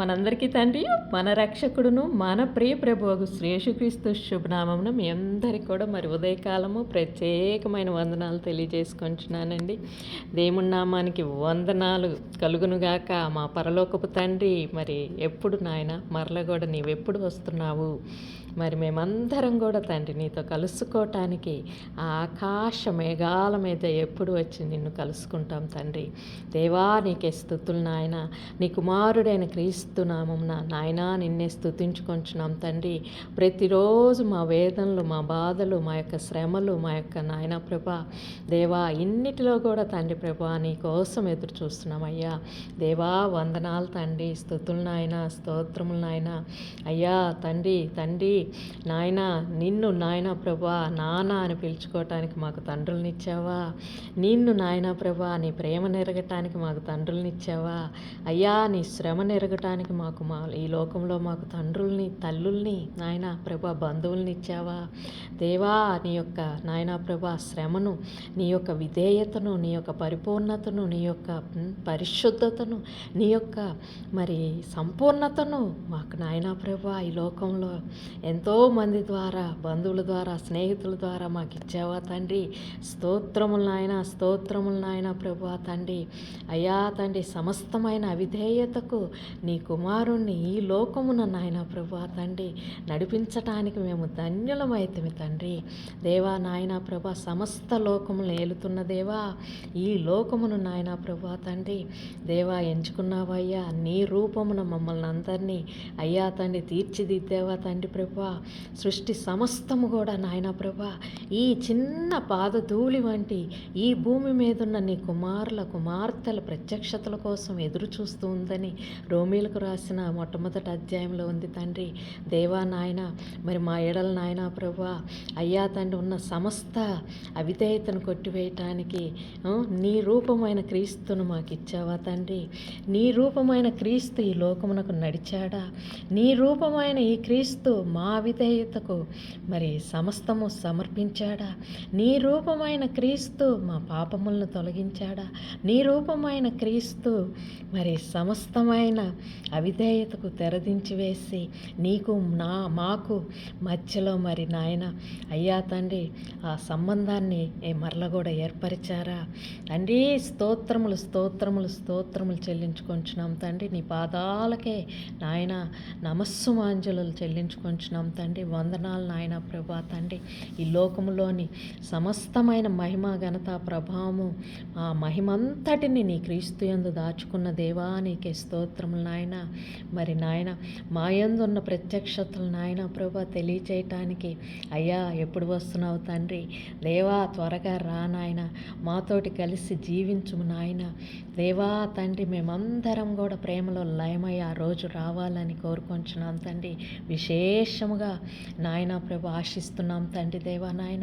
మనందరికీ తండ్రి మన రక్షకుడును మన ప్రియ ప్రభువు శ్రేషుక్రీస్తు శుభనామమును మీ అందరికీ కూడా మరి ఉదయకాలము ప్రత్యేకమైన వందనాలు తెలియజేసుకుంటున్నానండి. దేవుని నామానికి వందనాలు కలుగునుగాక. మా పరలోకపు తండ్రి మరి ఎప్పుడు నాయన మరల కూడా నీవెప్పుడు వస్తున్నావు? మరి మేమందరం కూడా తండ్రి నీతో కలుసుకోవటానికి ఆ ఆకాశ మేఘాల మీద ఎప్పుడు వచ్చి నిన్ను కలుసుకుంటాం తండ్రి. దేవా నీకే స్థుతులు నాయన. నీ కుమారుడైన క్రీస్తు నామంన నాయనా నిన్నే స్థుతించుకొంచున్నాం తండ్రి. ప్రతిరోజు మా వేదనలు మా బాధలు మా యొక్క శ్రమలు మా యొక్క నాయన ప్రభ దేవా ఇన్నిటిలో కూడా తండ్రి ప్రభా నీ కోసం ఎదురు చూస్తున్నామయ్యా దేవా వందనాలు తండ్రి. స్థుతులు నాయన స్తోత్రములు నాయన. అయ్యా తండ్రి తండ్రి నాయన నిన్ను నాయన ప్రభా నాన్న అని పిలుచుకోవటానికి మాకు తండ్రులనిచ్చావా? నిన్ను నాయన ప్రభా నీ ప్రేమ నెరగటానికి మాకు తండ్రులనిచ్చావా? అయ్యా నీ శ్రమ నెరగటానికి మాకు మా ఈ లోకంలో మాకు తండ్రుల్ని తల్లుల్ని నాయన ప్రభా బంధువుల్ని ఇచ్చావా దేవా నీ యొక్క నాయన ప్రభా శ్రమను నీ యొక్క విధేయతను నీ యొక్క పరిపూర్ణతను నీ యొక్క పరిశుద్ధతను నీ యొక్క మరి సంపూర్ణతను మాకు నాయన ప్రభా ఈ లోకంలో ఎంతో మంది ద్వారా బంధువుల ద్వారా స్నేహితుల ద్వారా మాకు ఇచ్చావా తండ్రి? స్తోత్రములు నాయన స్తోత్రములు నాయన ప్రభా తండ్రి. అయ్యా తండ్రి సమస్తమైన అవిధేయతకు నీ కుమారుణ్ణి ఈ లోకమున నాయన ప్రభా తండ్రి. నడిపించటానికి మేము ధన్యులమైతమి తండ్రి. దేవా నాయన ప్రభా సమస్త లోకములు ఏలుతున్న దేవా ఈ లోకమును నాయన ప్రభా తండ్రి. దేవా ఎంచుకున్నావయ్యా నీ రూపమున మమ్మల్ని అందరినీ అయ్యా తండ్రి తీర్చిదిద్దేవా తండ్రి ప్రభు సృష్టి సమస్తము కూడా నాయన ప్రభా. ఈ చిన్న పాదధూళి వంటి ఈ భూమి మీదున్న నీ కుమారుల కుమార్తెల ప్రత్యక్షతల కోసం ఎదురు చూస్తూ ఉందని రోమీలకు రాసిన మొట్టమొదటి అధ్యాయంలో ఉంది తండ్రి. దేవా నాయన మరి మా ఎడల నాయన ప్రభా అయ్యా తండ్రి ఉన్న సమస్త అవిధేయతను కొట్టివేయటానికి నీ రూపమైన క్రీస్తును మాకు ఇచ్చావా తండ్రి? నీ రూపమైన క్రీస్తు ఈ లోకమునకు నడిచాడా? నీ రూపమైన ఈ క్రీస్తు మా అవిధేయతకు మరి సమస్తము సమర్పించాడా నీ రూపమైన క్రీస్తు మా పాపములను తొలగించాడా? నీ రూపమైన క్రీస్తు మరి సమస్తమైన అవిధేయతకు తెరదించి వేసి నీకు నా మాకు మధ్యలో మరి నాయన అయ్యా తండ్రి ఆ సంబంధాన్ని ఏ మరల కూడా ఏర్పరిచారా? తండ్రి స్తోత్రములు స్తోత్రములు స్తోత్రములు చెల్లించుకొంచున్నాం తండ్రి. నీ పాదాలకే నాయన నమస్సు మాంజలు చెల్లించుకొంచున్నాం తండ్రి. వందనాలు నాయన ప్రభా తండ్రి. ఈ లోకము లోకములోని సమస్తమైన మహిమ ఘనత ప్రభావము ఆ మహిమంతటిని నీ క్రీస్తు ఎందు దాచుకున్న దేవా నీకే స్తోత్రములు నాయన. మరి నాయన మా యందు ఉన్న ప్రత్యక్షతలు నాయన ప్రభా తెలియచేయటానికి అయ్యా ఎప్పుడు వస్తున్నావు తండ్రి? దేవా త్వరగా రా నాయన. మాతోటి కలిసి జీవించుము నాయన. దేవా తండ్రి మేమందరం కూడా ప్రేమలో లయమై ఆ రోజు రావాలని కోరుకుంటున్నాం తండ్రి. విశేషముగా నాయన ప్రభు ఆశిస్తున్నాం తండ్రి దేవా నాయన.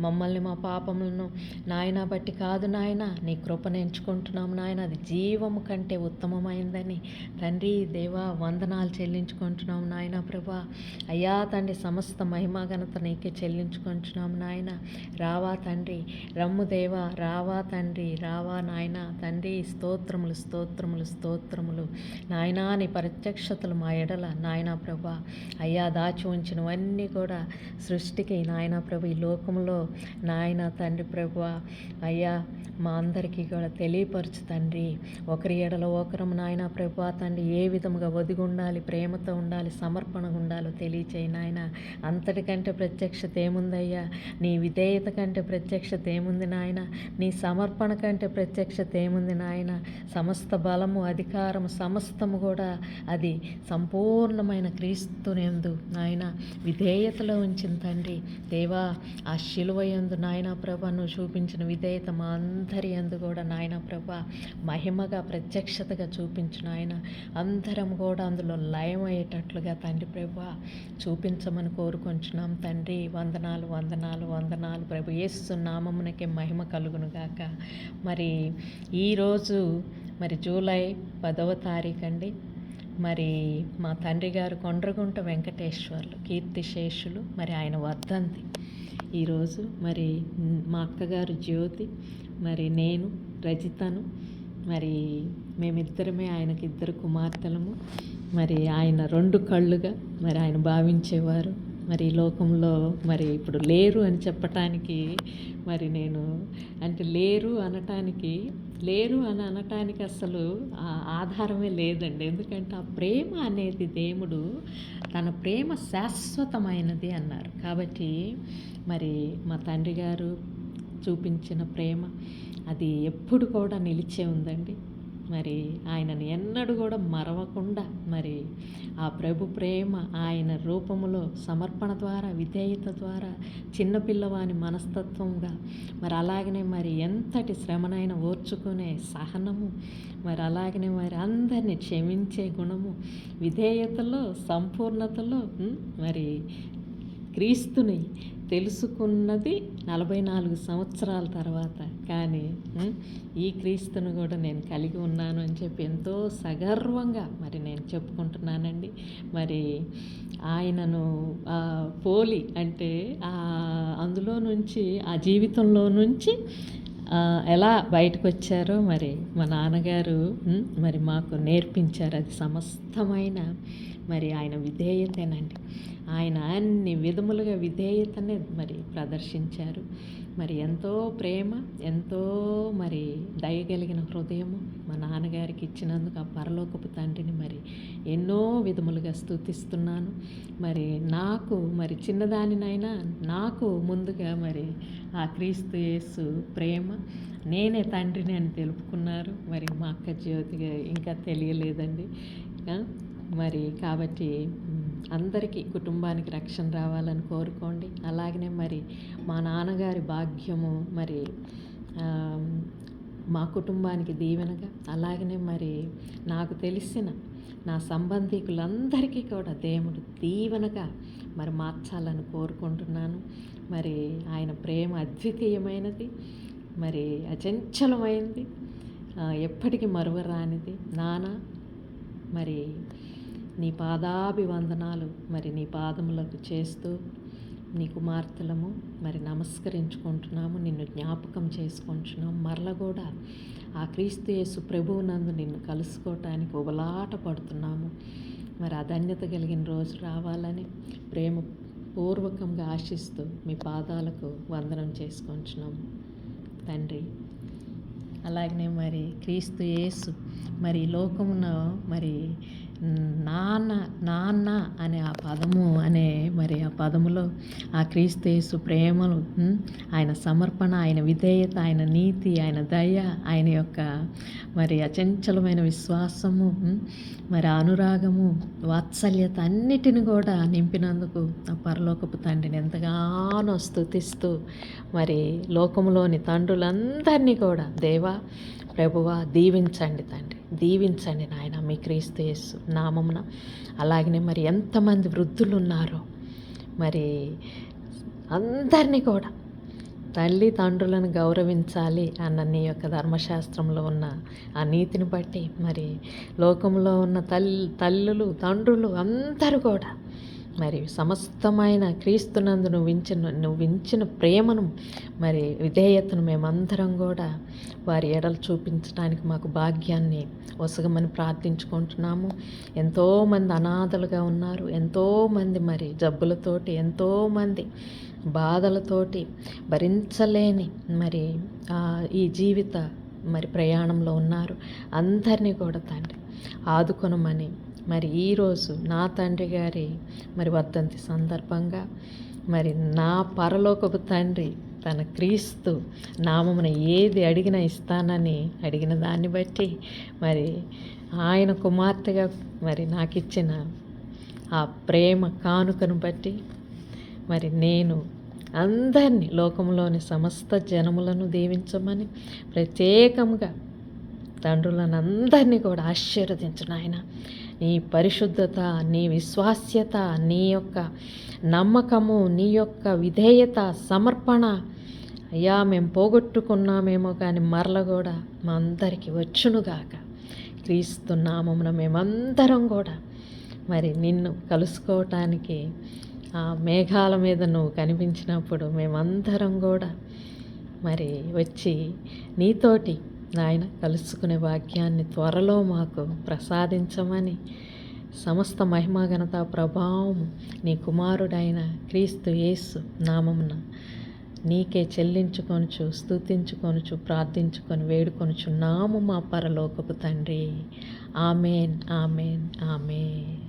మమ్మల్ని మా పాపములను నాయన బట్టి కాదు నాయన. నీ కృపను ఎంచుకుంటున్నాం నాయన. అది జీవము కంటే ఉత్తమమైందని తండ్రి దేవా వందనాలు చెల్లించుకుంటున్నాం నాయన ప్రభా. అయ్యా తండ్రి సమస్త మహిమా ఘనత నీకే చెల్లించుకుంటున్నాం నాయన. రావా తండ్రి రమ్ము దేవా. రావా తండ్రి రావా నాయన. తండ్రి స్తోత్రములు స్తోత్రములు స్తోత్రములు. నాయనా నీ ప్రత్యక్షతలు మా ఎడల నాయన ప్రభా. అయ్యా దాచి ఉంచినవన్నీ కూడా సృష్టికి నాయన ప్రభు. ఈ లోకంలో నాయన తండ్రి ప్రభు అయ్యా మా అందరికీ కూడా తెలియపరచు తండ్రి. ఒకరి ఎడల ఒకరం నాయన ప్రభు తండ్రి ఏ విధముగా ఒదిగి ఉండాలి ప్రేమతో ఉండాలి సమర్పణగా ఉండాలో తెలియచేయి నాయన. అంతటికంటే ప్రత్యక్షత ఏముందయ్యా? నీ విధేయత కంటే ప్రత్యక్షత ఏముంది నాయన? నీ సమర్పణ కంటే ప్రత్యక్షత ఏముంది నాయన? సమస్త బలము అధికారము సమస్తము కూడా అది సంపూర్ణమైన క్రీస్తునందు నాయన. విధేయతలో ఉంచిన తండ్రి. దేవా ఆ శిలువ యందు నాయన ప్రభ నువ్వు చూపించిన విధేయత మా అందరి యందు కూడా నాయన ప్రభ మహిమగా ప్రత్యక్షతగా చూపించిన ఆయన అందరం కూడా అందులో లయమయ్యేటట్లుగా తండ్రి ప్రభ చూపించమని కోరుకొంచున్నాం. తండ్రి వందనాలు వందనాలు వందనాలు ప్రభు. యేసు నామమునకే మహిమ కలుగును గాక. మరి ఈరోజు మరి జూలై పదవ తారీఖు అండి. మరి మా తండ్రి గారు కొండ్రగుంట వెంకటేశ్వర్లు కీర్తిశేషులు మరి ఆయన వర్ధంతి. ఈరోజు మరి మా అక్కగారు జ్యోతి మరి నేను రజితను మరి మేమిద్దరమే ఆయనకి ఇద్దరు కుమార్తెలము. మరి ఆయన రెండు కళ్ళుగా మరి ఆయన భావించేవారు. మరి లోకంలో మరి ఇప్పుడు లేరు అని చెప్పటానికి మరి నేను అంటే లేరు అనటానికి లేరు అని అనటానికి అసలు ఆధారమే లేదండి. ఎందుకంటే ఆ ప్రేమ అనేది దేవుడు తన ప్రేమ శాశ్వతమైనది అన్నారు. కాబట్టి మరి మా తండ్రి గారు చూపించిన ప్రేమ అది ఎప్పుడు కూడా నిలిచే ఉందండి. మరి ఆయనని ఎన్నడూ కూడా మరవకుండా మరి ఆ ప్రభు ప్రేమ ఆయన రూపములో సమర్పణ ద్వారా విధేయత ద్వారా చిన్నపిల్లవాని మనస్తత్వంగా మరి అలాగనే మరి ఎంతటి శ్రమనైనా ఓర్చుకునే సహనము మరి అలాగనే మరి అందరిని క్షమించే గుణము విధేయతలో సంపూర్ణతలో మరి క్రీస్తుని తెలుసుకున్నది నలభై నాలుగు సంవత్సరాల తర్వాత. కానీ ఈ క్రీస్తును కూడా నేను కలిగి ఉన్నాను అని చెప్పి ఎంతో సగర్వంగా మరి నేను చెప్పుకుంటున్నానండి. మరి ఆయనను పోలి అంటే అందులో నుంచి ఆ జీవితంలో నుంచి ఎలా బయటకు వచ్చారో మరి మా నాన్నగారు మరి మాకు నేర్పించారు. అది సమస్తమైన మరి ఆయన విధేయతేనండి. ఆయన అన్ని విధములుగా విధేయతనే మరి ప్రదర్శించారు. మరి ఎంతో ప్రేమ ఎంతో మరి దయగలిగిన హృదయము మా నాన్నగారికి ఇచ్చినందుకు ఆ పరలోకపు తండ్రిని మరి ఎన్నో విధములుగా స్తుతిస్తున్నాను. మరి నాకు మరి చిన్నదానినైనా నాకు ముందుగా మరి ఆ క్రీస్తు యేసు ప్రేమ నేనే తండ్రిని అని తెలుపుకున్నారు. మరి మా అక్క జ్యోతిగా ఇంకా తెలియలేదండి. మరి కాబట్టి అందరికీ కుటుంబానికి రక్షణ రావాలని కోరుకోండి. అలాగనే మరి మా నాన్నగారి భాగ్యము మరి మా కుటుంబానికి దీవెనగా అలాగనే మరి నాకు తెలిసిన నా సంబంధికులందరికీ కూడా దేవుడు దీవెనగా మరి మార్చాలని కోరుకుంటున్నాను. మరి ఆయన ప్రేమ అద్వితీయమైనది మరి అచంచలమైనది ఎప్పటికీ మరువరానిది. నానా మరి నీ పాదాభివందనాలు మరి నీ పాదములకు చేస్తూ నీ కుమార్తెలము మరి నమస్కరించుకుంటున్నాము నిన్ను జ్ఞాపకం చేసుకుంటున్నాము. మరల కూడా ఆ క్రీస్తు యేసు ప్రభువునందు నిన్ను కలుసుకోవటానికి ఉబలాట పడుతున్నాము. మరి ఆ ధన్యత కలిగిన రోజు రావాలని ప్రేమ పూర్వకంగా ఆశిస్తూ మీ పాదాలకు వందనం చేసుకుంటున్నాము. తండ్రి అలాగనే మరి క్రీస్తు యేసు మరి లోకమున మరి నాన్న నాన్న అనే ఆ పదము అనే మరి ఆ పదములో ఆ క్రీస్తు ప్రేమలు ఆయన సమర్పణ ఆయన విధేయత ఆయన నీతి ఆయన దయ ఆయన యొక్క మరి అచంచలమైన విశ్వాసము మరి అనురాగము వాత్సల్యత అన్నిటిని కూడా నింపినందుకు ఆ పరలోకపు తండ్రిని ఎంతగానో స్తుతిస్తూ మరి లోకములోని తండ్రులందరినీ కూడా దేవా ప్రభువా దీవించండి తండ్రి. దీవించండి నాయన మీ క్రీస్తు యేసు నామమున. అలాగనే మరి ఎంతమంది వృద్ధులు ఉన్నారో మరి అందరినీ కూడా తల్లి తండ్రులను గౌరవించాలి అన్న నీ యొక్క ధర్మశాస్త్రంలో ఉన్న ఆ నీతిని బట్టి మరి లోకంలో ఉన్న తల్లి తల్లులు తండ్రులు అందరూ కూడా మరి సమస్తమైన క్రీస్తునందు నువ్వు ఇచ్చిన నువ్వు ఇచ్చిన ప్రేమను మరి విధేయతను మేమందరం కూడా వారి ఎడలు చూపించడానికి మాకు భాగ్యాన్ని ఒసగమని ప్రార్థించుకుంటున్నాము. ఎంతోమంది అనాథలుగా ఉన్నారు. ఎంతోమంది మరి జబ్బులతోటి ఎంతోమంది బాధలతోటి భరించలేని మరి ఈ జీవిత మరి ప్రయాణంలో ఉన్నారు. అందరినీ కూడా తండ్రి ఆదుకొనమని మరి ఈరోజు నా తండ్రి గారి మరి వర్ధంతి సందర్భంగా మరి నా పరలోకపు తండ్రి తన క్రీస్తు నామమున ఏది అడిగినా ఇస్తానని అడిగిన దాన్ని బట్టి మరి ఆయన కుమార్తెగా మరి నాకు ఇచ్చిన ఆ ప్రేమ కానుకను బట్టి మరి నేను అందరినీ లోకంలోని సమస్త జనములను దీవించమని ప్రత్యేకంగా తండ్రులను అందరినీ కూడా ఆశీర్వదించిన ఆయన నీ పరిశుద్ధత నీ విశ్వాస్యత నీ యొక్క నమ్మకము నీ యొక్క విధేయత సమర్పణ. అయ్యా మేము పోగొట్టుకున్నామేమో కానీ మరల కూడా మా అందరికీ వచ్చునుగాక క్రీస్తు నామమున మేమందరం కూడా మరి నిన్ను కలుసుకోవటానికి ఆ మేఘాల మీద నువ్వు కనిపించినప్పుడు మేమందరం కూడా మరి వచ్చి నీతోటి నాయన కలుసుకునే భాగ్యాన్ని త్వరలో మాకు ప్రసాదించమని సమస్త మహిమ ఘనత ప్రభావం నీ కుమారుడైన క్రీస్తు యేసు నామమున నీకే చెల్లించుకొనుచు స్తుతించుకొనుచు ప్రార్థించుకొని వేడుకొనుచు నాము మా పరలోకపు తండ్రి. Amen amen amen.